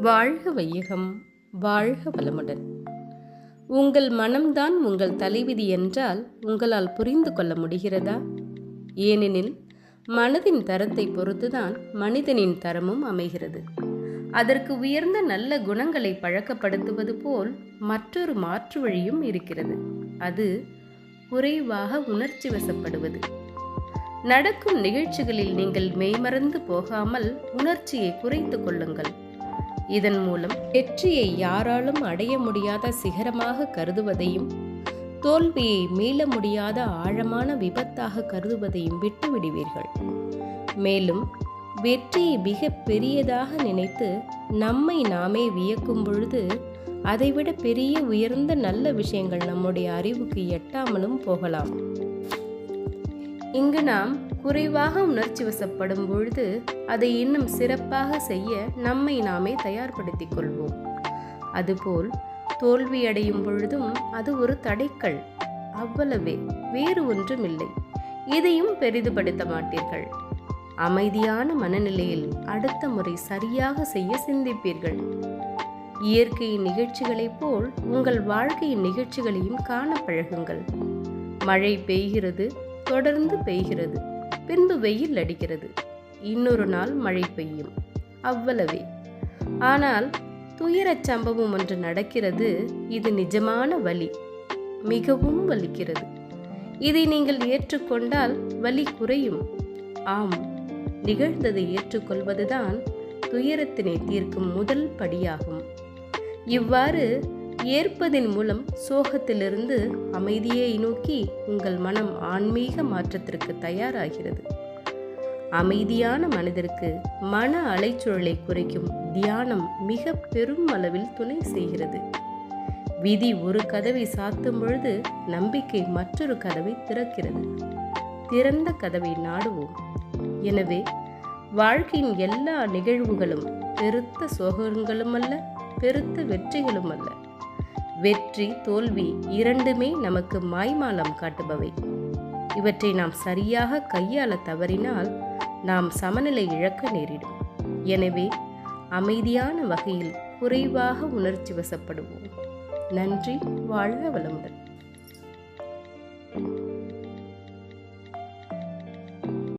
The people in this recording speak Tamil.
வாழ்க வையகம் வாழ்க வளமுடன். உங்கள் மனம்தான் உங்கள் தலைவிதி என்றால் உங்களால் புரிந்து கொள்ள முடிகிறதா? ஏனெனில் மனதின் தரத்தை பொறுத்துதான் மனிதனின் தரமும் அமைகிறது. அதற்கு உயர்ந்த நல்ல குணங்களை பழக்கப்படுத்துவது போல் மற்றொரு மாற்று வழியும் இருக்கிறது. அது குறைவாக உணர்ச்சி வசப்படுவது. நடக்கும் நிகழ்ச்சிகளில் நீங்கள் மெய்மறந்து போகாமல் உணர்ச்சியை குறைத்து கொள்ளுங்கள். இதன் மூலம் வெற்றியை யாராலும் அடைய முடியாத சிகரமாக கருதுவதையும் தோல்வியை மீள முடியாத ஆழமான விபத்தாக கருதுவதையும் விட்டுவிடுவீர்கள். மேலும் வெற்றியை மிக பெரியதாக நினைத்து நம்மை நாமே வியக்கும் பொழுது அதைவிட பெரிய உயர்ந்த நல்ல விஷயங்கள் நம்முடைய அறிவுக்கு எட்டாமலும் போகலாம். இங்கு நாம் குறைவாக உணர்ச்சி வசப்படும் பொழுது அதை இன்னும் சிறப்பாக செய்ய நம்மை நாமே தயார்படுத்திக் கொள்வோம். அதுபோல் தோல்வியடையும் பொழுதும் அது ஒரு தடைக்கல் அவ்வளவே வேறு ஒன்றுமில்லை. இதையும் பெரிதுபடுத்த மாட்டீர்கள். அமைதியான மனநிலையில் அடுத்த முறை சரியாக செய்ய சிந்திப்பீர்கள். இயற்கையின் நிகழ்ச்சிகளைப் போல் உங்கள் வாழ்க்கையின் நிகழ்ச்சிகளையும் காண பழகுங்கள். மழை பெய்கிறது தொடர்ந்து பெய்கிறது. பின்பு வெயில் அடிக்கிறது. இன்னொரு நாள் மழை பெய்யும். அவ்வளவே. ஆனால் துயரச் சம்பவம் ஒன்று நடக்கிறது. இது நிஜமான வலி. மிகவும் வலிக்கிறது. இதை நீங்கள் ஏற்றுக்கொண்டால் வலி குறையும். ஆம். நிகழ்ந்ததை ஏற்றுக்கொள்வதுதான் துயரத்தினை தீர்க்கும் முதல் படியாகும். இவ்வாறு ஏற்பதின் மூலம் சோகத்திலிருந்து அமைதியை நோக்கி உங்கள் மனம் ஆன்மீக மாற்றத்திற்கு தயாராகிறது. அமைதியான மனதிற்கு மன அலைச்சூழலை குறைக்கும் தியானம் மிக பெரும் அளவில் துணை செய்கிறது. விதி ஒரு கதவை சாத்தும் பொழுது நம்பிக்கை மற்றொரு கதவை திறக்கிறது. திறந்த கதவை நாடுவோம். எனவே வாழ்க்கையின் எல்லா நிகழ்வுகளும் பெருத்த சோகங்களும் அல்ல பெருத்த வெற்றிகளும் அல்ல வெற்றி தோல்வி இரண்டுமே நமக்கு மாய்மாலம் காட்டுபவை. இவற்றை நாம் சரியாக கையாள தவறினால் நாம் சமநிலை இழக்க நேரிடும். எனவே அமைதியான வகையில் குறைவாக உணர்ச்சி வசப்படுவோம். நன்றி வாழ்க வளமுடன்.